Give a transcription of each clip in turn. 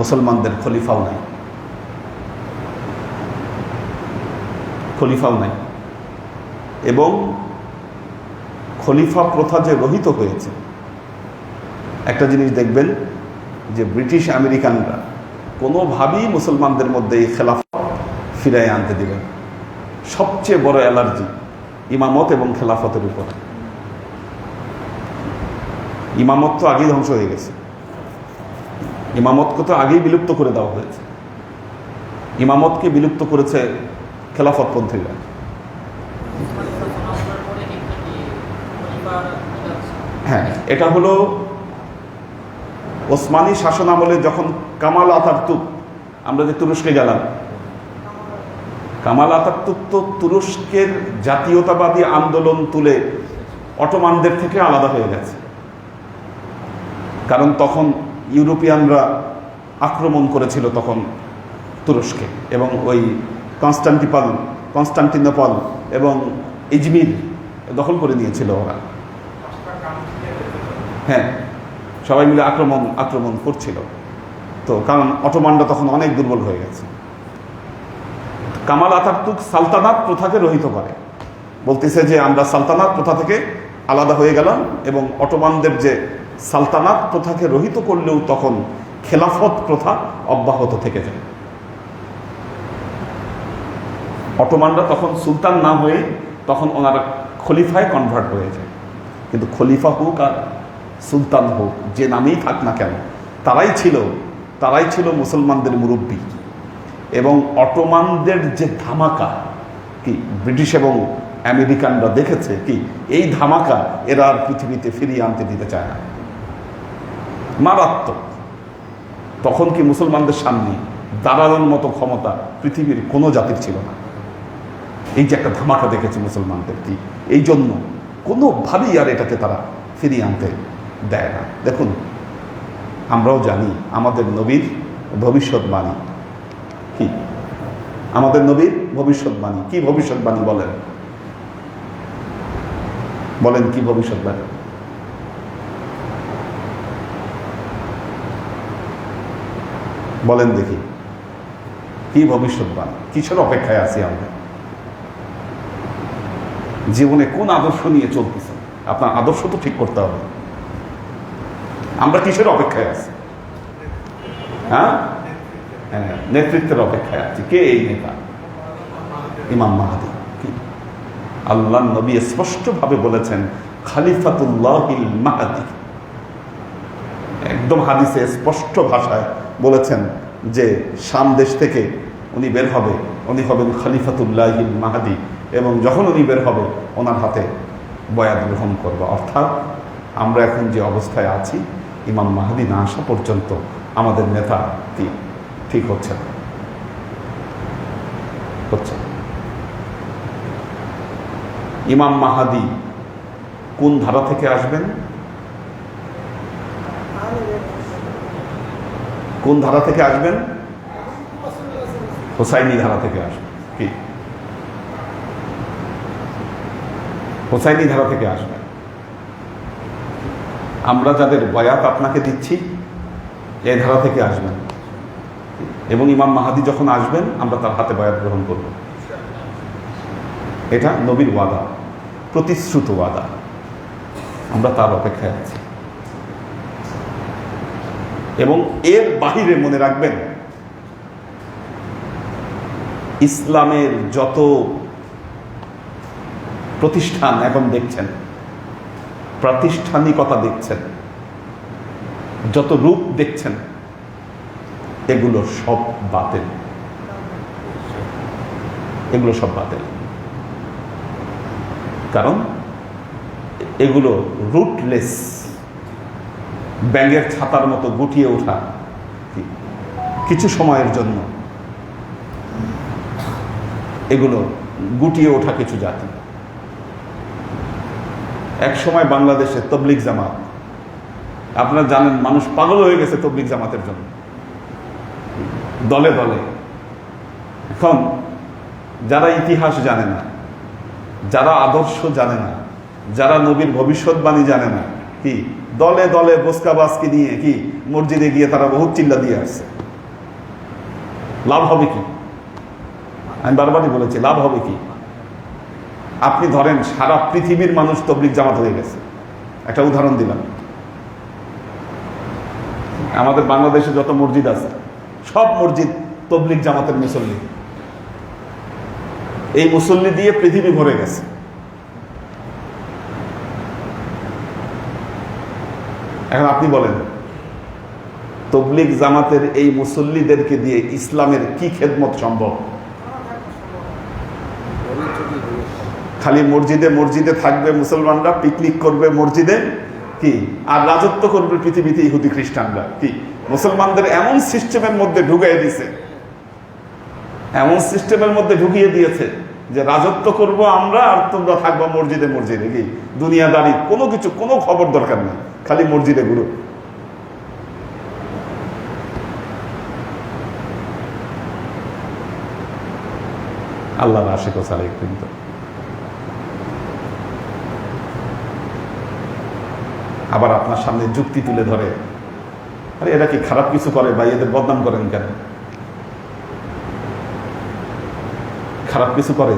মুসলমানদের খলিফাও নাই। খলিফাও নাই। এবং খলিফা প্রথা যে রহিত হয়েছে, একটা জিনিস দেখবেন যে ব্রিটিশ আমেরিকানরা কোনোভাবেই মুসলমানদের মধ্যে এই খেলাফত ফিরাই আনতে দিবেন সবচেয়ে বড় অ্যালার্জি ইমামত এবং খেলাফতের উপর। ইমামত তো আগেই ধ্বংস হয়ে গেছে। ইমামতকে তো আগেই বিলুপ্ত করে দেওয়া হয়েছে। ইমামতকে বিলুপ্ত করেছে খেলাফতপন্থীরা হ্যাঁ এটা হলো ওসমানী শাসন আমলে যখন কামাল আতার্তুক আমরা যে তুরস্কে গেলাম। কামাল আতার্তুক তো তুরস্কের জাতীয়তাবাদী আন্দোলন তুলে অটোমানদের থেকে আলাদা হয়ে গেছে। কারণ তখন ইউরোপিয়ানরা আক্রমণ করেছিল তখন তুরস্কে এবং ওই কনস্টান্টিপাল, কনস্টান্টিনোপল এবং ইজমির দখল করে নিয়েছিল ওরা। হ্যাঁ সবাই মিলে আক্রমণ আক্রমণ করছিল। তো কারণ অটোমানরা তখন অনেক দুর্বল হয়ে গেছে। কামাল আতার্তুক সালতানাত প্রথাকে রহিত করে। বলতেছে যে আমরা সালতানাত প্রথা থেকে আলাদা হয়ে গেলাম এবং অটোমানদের যে সালতানাত প্রথাকে রহিত করলেও তখন খেলাফত প্রথা অব্যাহত থেকে যায়। অটোমানরা তখন সুলতান না হয়ে তখন ওনারা খলিফায় কনভার্ট হয়ে যায়। কিন্তু খলিফা হোক আর সুলতান হোক, যে নামেই থাক না কেন, তারাই ছিল তারাই ছিল মুসলমানদের মুরব্বী। এবং অটোমানদের যে ধামাকা, কি ব্রিটিশ এবং আমেরিকানরা দেখেছে, কি এই ধামাকা এরা আর পৃথিবীতে ফিরিয়ে আনতে দিতে চায় না। মারাত্মক। তখন কি মুসলমানদের সামনে দাঁড়ানোর মতো ক্ষমতা পৃথিবীর কোনো জাতির ছিল না। এই যে একটা ধামাকা দেখেছে মুসলমানদের কি? এই জন্য কোনোভাবেই আর এটাকে তারা ফিরিয়ে আনতে দেয় না। দেখুন, আমরাও জানি আমাদের নবীর ভবিষ্যৎবাণী কি? আমাদের নবীর ভবিষ্যৎবাণী কি ভবিষ্যৎবাণী বলেন? বলেন কি ভবিষ্যৎবাণী? বলেন দেখি, কি ভবিষ্যৎবাণী কিসের অপেক্ষায় আছি আমরা? জীবনে কোন আদর্শ নিয়ে চলতেছে? আপনার আদর্শ তো ঠিক করতে হবে। আমরা কিসের অপেক্ষায় আছি? হ্যাঁ? হ্যাঁ নেতৃত্বের অপেক্ষায় আছি। কে এই নেতা? ইমাম মাহাদি। আল্লাহ নবী স্পষ্টভাবে বলেছেন, খালিফাতুল্লাহিল মাহাদি। একদম হাদিসে স্পষ্ট ভাষায় বলেছেন যে শাম দেশ থেকে উনি বের হবে। উনি হবেন খালিফাতুল্লাহিল মাহাদি এবং যখন উনি বের হবে, ওনার হাতে বয়াত গ্রহণ করব। অর্থাৎ আমরা এখন যে অবস্থায় আছি, ইমাম মাহাদি না আসা পর্যন্ত আমাদের নেতা ঠিক হচ্ছে না? হচ্ছে। ইমাম মাহাদি কোন ধারা থেকে আসবেন? কোন ধারা থেকে আসবেন? হোসাইনি ধারা থেকে আসবেন। কি? হোসাইনি ধারা থেকে আসবেন। আমরা যাদের বয়াত আপনাকে দিচ্ছি এই ধারা থেকে আসবেন। এবং ইমাম মাহাদি যখন আসবেন, আমরা তার হাতে বয়াত গ্রহণ করব। এটা নবীর ওয়াদা, প্রতিশ্রুত ওয়াদা। আমরা তার অপেক্ষায় আছি। এবং এর বাহিরে মনে রাখবেন, ইসলামের যত প্রতিষ্ঠান এখন দেখছেন, প্রাতিষ্ঠানিকতা দেখছেন, যত রূপ দেখছেন, এগুলো সব বাতিল। এগুলো সব বাতিল। কারণ এগুলো রুটলেস ব্যাঙের ছাতার মতো গুটিয়ে ওঠা। কিছু সময়ের জন্য। এগুলো গুটিয়ে ওঠা কিছু জাতি। এক সময় বাংলাদেশে তবলিক জামাত। আপনারা জানেন, মানুষ পাগল হয়ে গেছে তবলিক জামাতের জন্য। দলে দলে। এখন যারা ইতিহাস জানে না, যারা আদর্শ জানে না, যারা নবীর ভবিষ্যৎবাণী জানে না কি? দলে দলে বোসকাবাসকে নিয়ে কি? মসজিদে গিয়ে তারা বহুত চিল্লা দিয়ে আসছে। লাভ হবে কি? আমি বারবারই বলেছি, লাভ হবে কি? আপনি ধরেন সারা পৃথিবীর মানুষ তবলিক জামাত হয়ে গেছে। একটা উদাহরণ দিলাম। আমাদের বাংলাদেশে যত মসজিদ আছে, সব মসজিদ তবলিক জামাতের মুসল্লি। এই মুসল্লি দিয়ে পৃথিবী ভরে গেছে। এখন আপনি বলেন তবলিক জামাতের এই মুসল্লিদেরকে দিয়ে ইসলামের কি খেদমত সম্ভব? খালি মসজিদে মসজিদে থাকবে মুসলমানরা, পিকনিক করবে মসজিদে, কি? আর রাজত্ব করবে পৃথিবীতে ইহুদি খ্রিস্টানরা, কি? মুসলমানদের এমন সিস্টেমের মধ্যে ঢুকিয়ে দিছে এমন সিস্টেমের মধ্যে ঢুকিয়ে দিয়েছে যে রাজত্ব করব আমরা আর তোমরা থাকব মসজিদে মসজিদে, কি? দুনিয়াদারি, কোনো কিছু, কোনো খবর দরকার নেই, খালি মসজিদে ঘুরো। আল্লাহ আশেক সালেক কিন্তু। আবার আপনার সামনে যুক্তি তুলে ধরে, আরে এরা কি খারাপ কিছু করে বা এদের বদনাম করেন কেন? খারাপ কিছু করে?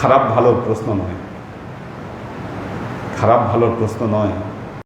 খারাপ ভালোর প্রশ্ন নয়। খারাপ ভালোর প্রশ্ন নয়।